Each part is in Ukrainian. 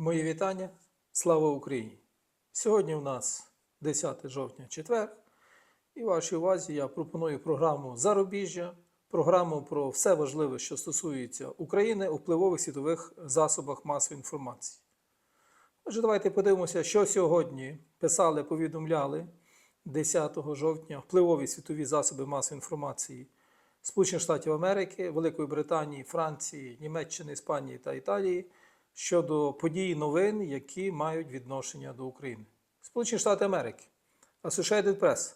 Мої вітання. Слава Україні! Сьогодні у нас 10 жовтня, четвер. І вашій увазі я пропоную програму Зарубіжжя, програму про все важливе, що стосується України у впливових світових засобах масової інформації. Отже, давайте подивимося, що сьогодні писали, повідомляли 10 жовтня впливові світові засоби масової інформації Сполучених Штатів Америки, Великої Британії, Франції, Німеччини, Іспанії та Італії щодо подій новин, які мають відношення до України. Сполучені Штати Америки, Associated Press.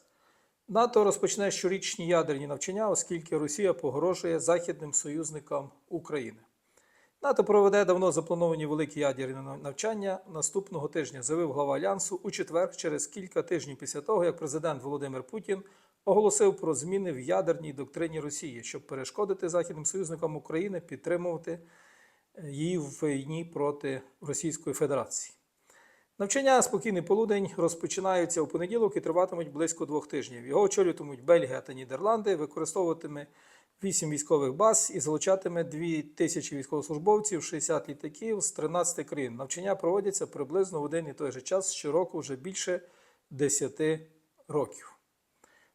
НАТО розпочне щорічні ядерні навчання, оскільки Росія погрожує західним союзникам України. НАТО проведе давно заплановані великі ядерні навчання наступного тижня, заявив глава Альянсу у четвер, через кілька тижнів після того, як президент Володимир Путін оголосив про зміни в ядерній доктрині Росії, щоб перешкодити західним союзникам України підтримувати її в війні проти Російської Федерації. Навчання спокійний полудень розпочинаються у понеділок і триватимуть близько двох тижнів. Його очолюватимуть Бельгія та Нідерланди, використовуватиме 8 військових баз і залучатиме 2 тисячі військовослужбовців, 60 літаків з 13 країн. Навчання проводяться приблизно в один і той же час щороку вже більше 10 років.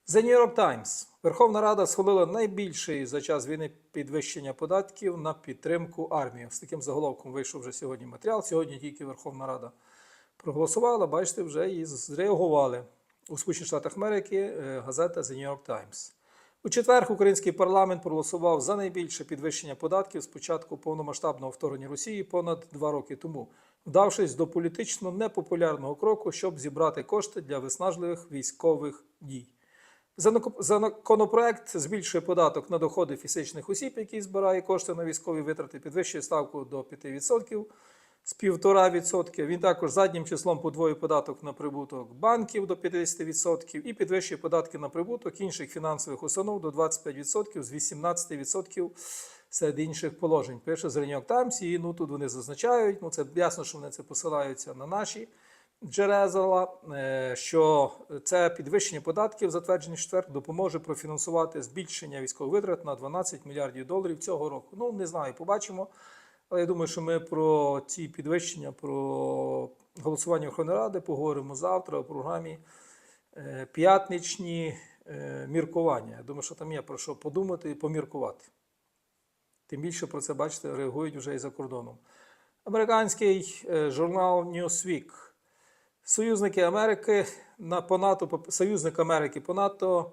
The New York Times. Верховна Рада схвалила найбільший за час війни підвищення податків на підтримку армії. З таким заголовком вийшов вже сьогодні матеріал. Сьогодні тільки Верховна Рада проголосувала, бачите, вже і зреагували у Сполучених Штатах Америки е, газета The New York Times. У четвер український парламент проголосував за найбільше підвищення податків з початку повномасштабного вторгнення Росії понад два роки тому, вдавшись до політично непопулярного кроку, щоб зібрати кошти для виснажливих військових дій. Законопроект збільшує податок на доходи фізичних осіб, який збирає кошти на військові витрати, підвищує ставку до 5% з 1,5%. Він також заднім числом подвоює податок на прибуток банків до 50% і підвищує податки на прибуток інших фінансових установ до 25% з 18% серед інших положень. Пише York Times, і ну, тут вони зазначають, ну це ясно, що вони це посилаються на наші джерезала, е, що це підвищення податків, затверджені четвер, допоможе профінансувати збільшення військових витрат на 12 мільярдів доларів цього року. Ну, не знаю, побачимо. Але я думаю, що ми про ці підвищення, про голосування Верховної Ради поговоримо завтра у програмі е, п'ятничні е, міркування. Я думаю, що там є про що подумати і поміркувати. Тим більше про це, бачите, реагують вже і за кордоном. Американський журнал Newsweek. Союзники Америки на по НАТО, союзник Америки по НАТО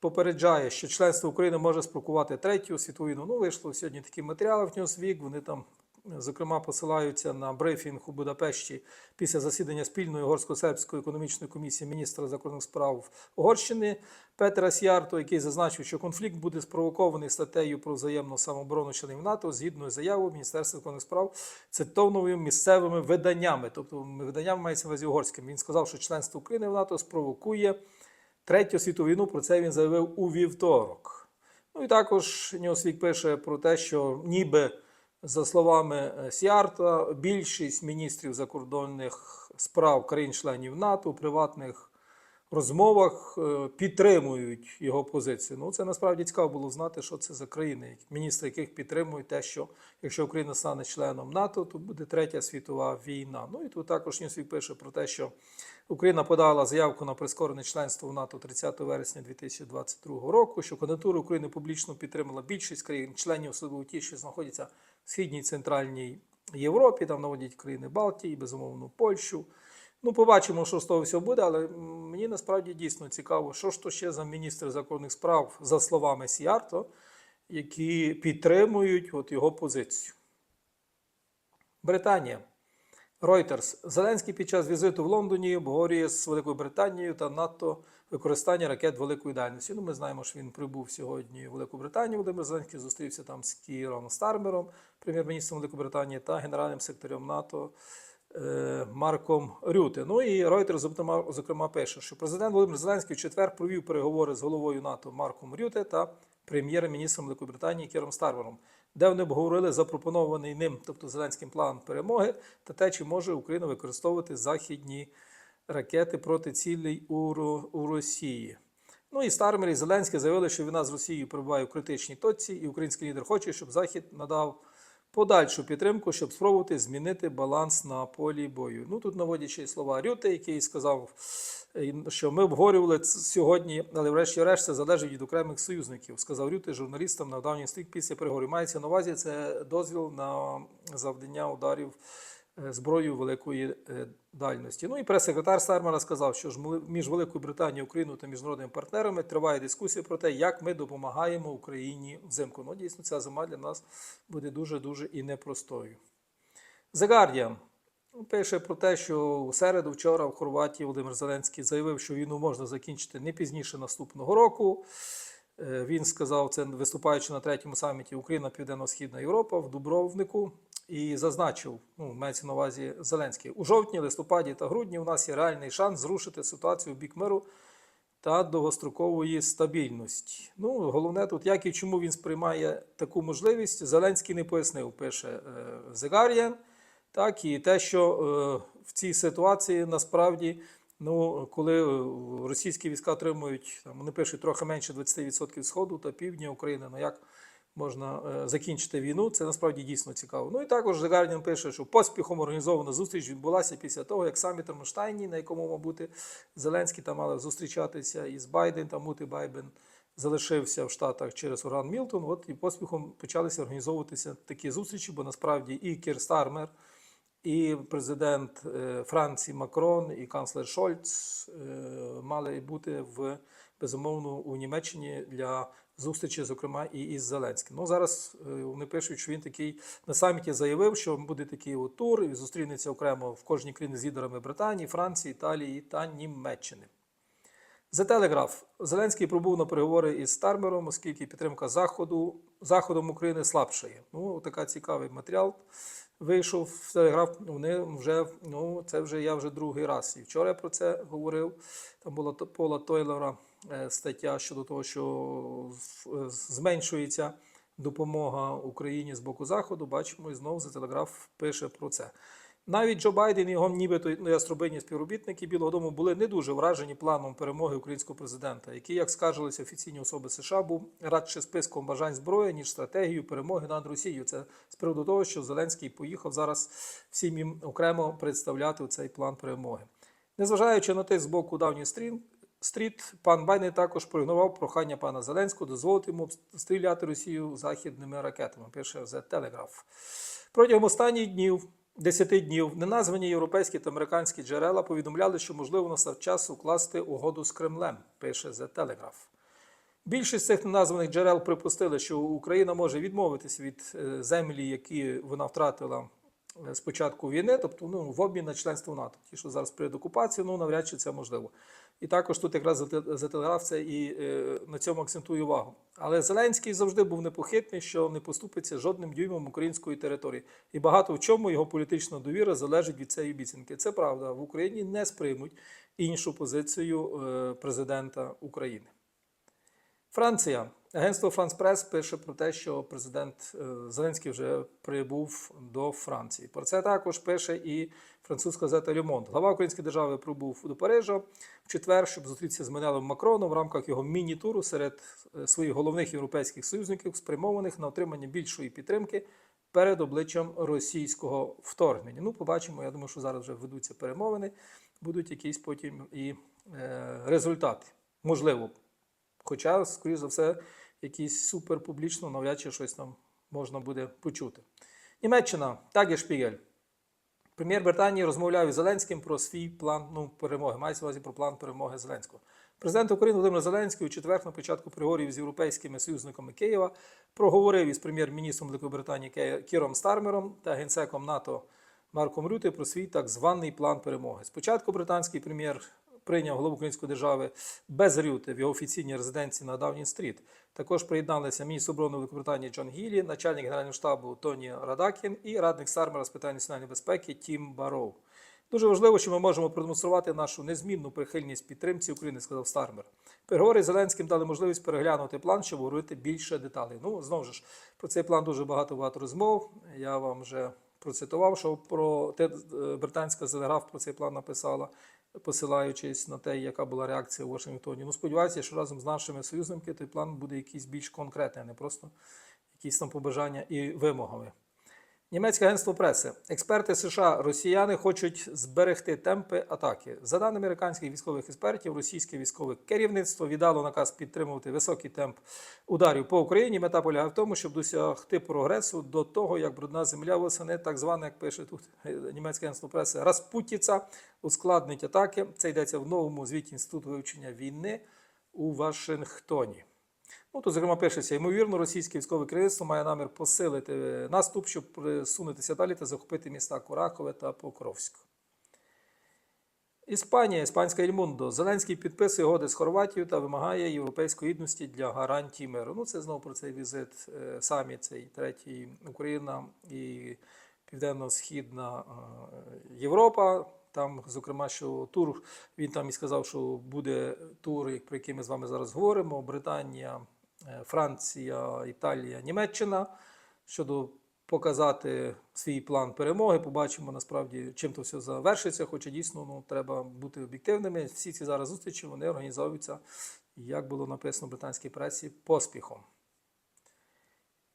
попереджає, що членство України може спровокувати третю світову війну. Ну, вийшло сьогодні такі матеріали в Newsweek, Вони там, зокрема, посилаються на брифінг у Будапешті після засідання спільної угорсько-сербської економічної комісії міністра закордонних справ Угорщини Петера Сіарто, який зазначив, що конфлікт буде спровокований статтею про взаємну самооборону членів НАТО згідно з заявою Міністерства закордонних справ цитованою місцевими виданнями, тобто виданнями мається на увазі угорським. Він сказав, що членство України в НАТО спровокує. Третю світову війну про це він заявив у вівторок. Ну і також Ньюсвік пише про те, що ніби, за словами Сіарта, більшість міністрів закордонних справ країн-членів НАТО у приватних розмовах підтримують його позицію. Ну, це насправді цікаво було знати, що це за країни, міністри яких підтримують те, що якщо Україна стане членом НАТО, то буде третя світова війна. Ну і тут також Ньюсвік пише про те, що Україна подала заявку на прискорене членство в НАТО 30 вересня 2022 року. Що кандидатуру України публічно підтримала більшість країн-членів, особливо ті, що знаходяться східній центральній Європі. Там наводять країни Балтії, безумовно, Польщу. Ну, побачимо, що з того всього буде, але мені насправді дійсно цікаво, що ж то ще за міністр закордонних справ, за словами Сіарто, які підтримують от його позицію. Британія. Reuters. Зеленський під час візиту в Лондоні обговорює з Великою Британією та НАТО використання ракет великої дальності. Ну, ми знаємо, що він прибув сьогодні в Велику Британію. Володимир Зеленський зустрівся там з Кіром Стармером, прем'єр-міністром Великої Британії, та генеральним секретарем НАТО е, Марком Рюте. Ну і Reuters, зокрема, пише, що президент Володимир Зеленський в четвер провів переговори з головою НАТО Марком Рюте та прем'єр-міністром Великої Британії Кіром Стармером де вони обговорили запропонований ним, тобто Зеленським план перемоги, та те, чи може Україна використовувати західні ракети проти цілей у, у Росії. Ну і Стармер і Зеленський заявили, що війна з Росією перебуває в критичній точці, і український лідер хоче, щоб Захід надав подальшу підтримку, щоб спробувати змінити баланс на полі бою. Ну тут наводячи слова Рюте, який сказав, що ми обговорювали сьогодні, але врешті-решт це залежить від окремих союзників. Сказав Рюте журналістам на давній стрік після переговорів. Мається на увазі це дозвіл на завдання ударів е, зброєю великої е, дальності. Ну і прес-секретар Стармера сказав, що ж між Великою Британією, Україною та міжнародними партнерами триває дискусія про те, як ми допомагаємо Україні взимку. Ну, дійсно, ця зима для нас буде дуже дуже і непростою. The Guardian пише про те, що у середу вчора в Хорватії Володимир Зеленський заявив, що війну можна закінчити не пізніше наступного року. Е, Він сказав це, виступаючи на третьому саміті Україна Південно-Східна Європа в Дубровнику, і зазначив, ну, мається на увазі Зеленський, у жовтні, листопаді та грудні у нас є реальний шанс зрушити ситуацію в бік миру та довгострокової стабільності. Ну, головне тут, як і чому він сприймає таку можливість, Зеленський не пояснив, пише Guardian. Так, і те, що е, в цій ситуації насправді, ну, коли е, російські війська отримують, там, вони пишуть трохи менше 20% сходу та півдня України, ну як можна е, закінчити війну, це насправді дійсно цікаво. Ну і також The Guardian пише, що поспіхом організована зустріч відбулася після того, як саміт Рамштайні, на якому, мав бути Зеленський там мали зустрічатися із Байден, там Мути Байден залишився в Штатах через Уран Мілтон. От і поспіхом почалися організовуватися такі зустрічі, бо насправді і Кір Стармер, і президент е, Франції Макрон, і канцлер Шольц е, мали бути в безумовно у Німеччині для зустрічі, зокрема, і із Зеленським. Ну зараз е, вони пишуть, що він такий на саміті заявив, що буде такий от тур і зустрінеться окремо в кожній країні з лідерами Британії, Франції, Італії та Німеччини. За телеграф Зеленський пробув на переговори із Стармером, оскільки підтримка Заходу Заходом України слабшає. Ну, така цікавий матеріал вийшов в телеграф. Вони вже ну це вже я вже другий раз. І вчора я про це говорив. Там була Пола Тойлера е, стаття щодо того, що зменшується допомога Україні з боку Заходу. Бачимо, і знову за телеграф пише про це. Навіть Джо Байден і його нібито ну, співробітники Білого Дому були не дуже вражені планом перемоги українського президента, який, як скаржилися офіційні особи США, був радше списком бажань зброї, ніж стратегією перемоги над Росією. Це з приводу того, що Зеленський поїхав зараз всім їм окремо представляти цей план перемоги. Незважаючи на те з боку давній стрін, стріт, пан Байден також проігнорував прохання пана Зеленського дозволити йому стріляти Росію західними ракетами. Пише The Telegraph. Протягом останніх днів, 10 днів, неназвані європейські та американські джерела повідомляли, що можливо настав час укласти угоду з Кремлем. Пише The Telegraph. Більшість цих неназваних джерел припустили, що Україна може відмовитися від е, землі, які вона втратила е, з початку війни, тобто ну, в обмін на членство НАТО. Ті, що зараз перед окупацією, ну навряд чи це можливо. І також тут якраз за- за це і е, на цьому акцентую увагу. Але Зеленський завжди був непохитний, що не поступиться жодним дюймом української території. І багато в чому його політична довіра залежить від цієї обіцянки. Це правда, в Україні не сприймуть іншу позицію е, президента України. Франція. Агентство Франс Прес пише про те, що президент е, Зеленський вже прибув до Франції. Про це також пише і французька газета Люмонт. Глава української держави прибув до Парижа в четвер, щоб зустрітися з Менелем Макроном в рамках його міні-туру серед е, своїх головних європейських союзників, спрямованих на отримання більшої підтримки перед обличчям російського вторгнення. Ну, побачимо. Я думаю, що зараз вже ведуться перемовини, будуть якісь потім і е, результати. Можливо, Хоча, скоріш за все, якісь супер публічно, навряд чи щось там можна буде почути. Німеччина, Таге Шпігель. Прем'єр Британії розмовляв із Зеленським про свій план ну, перемоги. Мається увазі про план перемоги Зеленського. Президент України Володимир Зеленський у четвер на початку переговорів з європейськими союзниками Києва проговорив із прем'єр-міністром Великої Британії Кіром Стармером та генсеком НАТО Марком Рюте про свій так званий план перемоги. Спочатку британський прем'єр прийняв голову української держави без Рюте в його офіційній резиденції на Давнін стріт. Також приєдналися міністр оборони Великобританії Джон Гіллі, начальник генерального штабу Тоні Радакін і радник Стармера з питань національної безпеки Тім Бароу. Дуже важливо, що ми можемо продемонструвати нашу незмінну прихильність підтримці України, сказав Стармер. Переговори з Зеленським дали можливість переглянути план, щоб говорити більше деталей. Ну, знову ж про цей план дуже багато багато розмов. Я вам вже процитував, що про те е, британська телеграф про цей план написала, посилаючись на те, яка була реакція у Вашингтоні. Ну, сподіваюся, що разом з нашими союзниками той план буде якийсь більш конкретний, а не просто якісь там побажання і вимогами. Німецьке агентство преси. Експерти США, росіяни хочуть зберегти темпи атаки. За даними американських військових експертів, російське військове керівництво віддало наказ підтримувати високий темп ударів по Україні. Мета полягає в тому, щоб досягти прогресу до того, як брудна земля восени, так зване, як пише тут німецьке агентство преси, Распутіца ускладнить атаки. Це йдеться в новому звіті інституту вивчення війни у Вашингтоні. Ну, тут, зокрема, пишеться, ймовірно, російське військове керівництво має намір посилити наступ, щоб присунутися далі та захопити міста Курахове та Покровськ. Іспанія, іспанська Ельмундо. Зеленський підписує угоди з Хорватією та вимагає європейської єдності для гарантій миру. Ну, це знову про цей візит е, самі цей третій Україна і Південно-Східна е, Європа. Там, зокрема, що тур він там і сказав, що буде тур, про який ми з вами зараз говоримо: Британія, Франція, Італія, Німеччина щодо показати свій план перемоги. Побачимо насправді, чим то все завершиться. Хоча дійсно ну, треба бути об'єктивними. Всі ці зараз зустрічі вони організовуються, як було написано в британській пресі, поспіхом.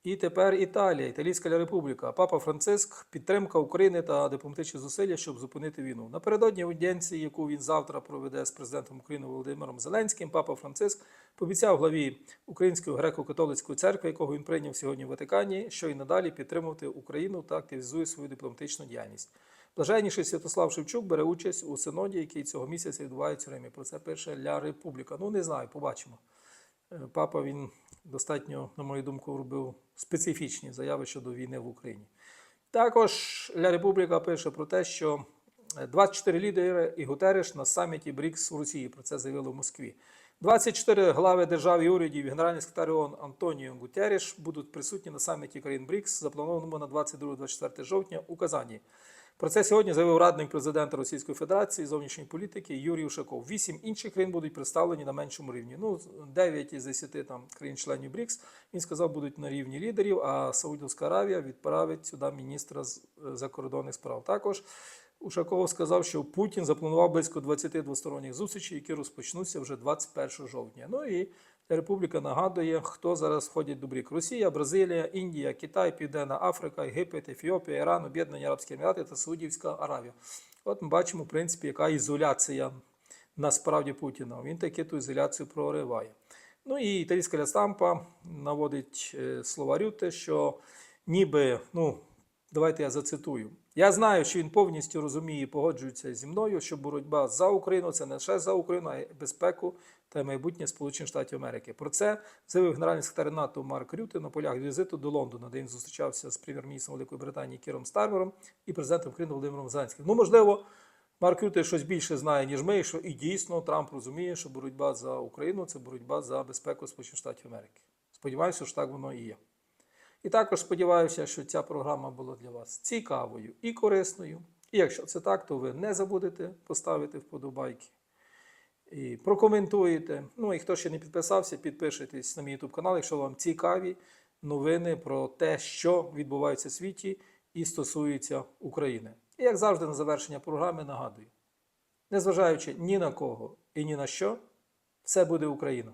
І тепер Італія, Італійська Республіка, Папа Франциск, підтримка України та дипломатичні зусилля, щоб зупинити війну. Напередодні аудієнції, яку він завтра проведе з президентом України Володимиром Зеленським, Папа Франциск пообіцяв главі Української греко-католицької церкви, якого він прийняв сьогодні в Ватикані, що й надалі підтримувати Україну та активізує свою дипломатичну діяльність. Блаженніший Святослав Шевчук бере участь у синоді, який цього місяця відбувається в Римі. Про це пише Ля Републіка. Ну не знаю, побачимо. Е, Папа він достатньо, на мою думку, робив специфічні заяви щодо війни в Україні. Також Ля Републіка пише про те, що 24 лідери і Гутереш на саміті БРІКС у Росії. Про це заявили в Москві. 24 глави держав і урядів генеральний секретар ООН Антоніо Гутереш будуть присутні на саміті країн БРІКС, запланованому на 22-24 жовтня у Казані. Про це сьогодні заявив радник президента Російської Федерації зовнішньої політики Юрій Ушаков. Вісім інших країн будуть представлені на меншому рівні. Ну, 9 із 10 там країн-членів БРІКС, він сказав, будуть на рівні лідерів, а Саудівська Аравія відправить сюди міністра з е, закордонних справ. Також Ушаков сказав, що Путін запланував близько 20 двосторонніх зустрічей, які розпочнуться вже 21 жовтня. Ну і Республіка нагадує, хто зараз входять до БРІК. Росія, Бразилія, Індія, Китай, Південна Африка, Єгипет, Ефіопія, Іран, Об'єднані Арабські Емірати та Саудівська Аравія. От ми бачимо, в принципі, яка ізоляція насправді Путіна. Він таки ту ізоляцію прориває. Ну і італійська Лястампа наводить е, слова Рюте, що ніби, ну, давайте я зацитую. Я знаю, що він повністю розуміє і погоджується зі мною, що боротьба за Україну це не лише за Україну, а й безпеку та майбутнє Сполучених Штатів Америки. Про це заявив генеральний секретар НАТО Марк Рюте на полях візиту до Лондона, де він зустрічався з прем'єр-міністром Великої Британії Кіром Стармером і президентом України Володимиром Зеленським. Ну, можливо, Марк Рюте щось більше знає, ніж ми, що і дійсно Трамп розуміє, що боротьба за Україну це боротьба за безпеку Сполучених Штатів Америки. Сподіваюся, що так воно і є. І також сподіваюся, що ця програма була для вас цікавою і корисною. І якщо це так, то ви не забудете поставити вподобайки і прокоментуєте. Ну і хто ще не підписався, підпишитесь на мій YouTube канал, якщо вам цікаві новини про те, що відбувається в світі і стосується України. І як завжди, на завершення програми нагадую: незважаючи ні на кого і ні на що, все буде Україна.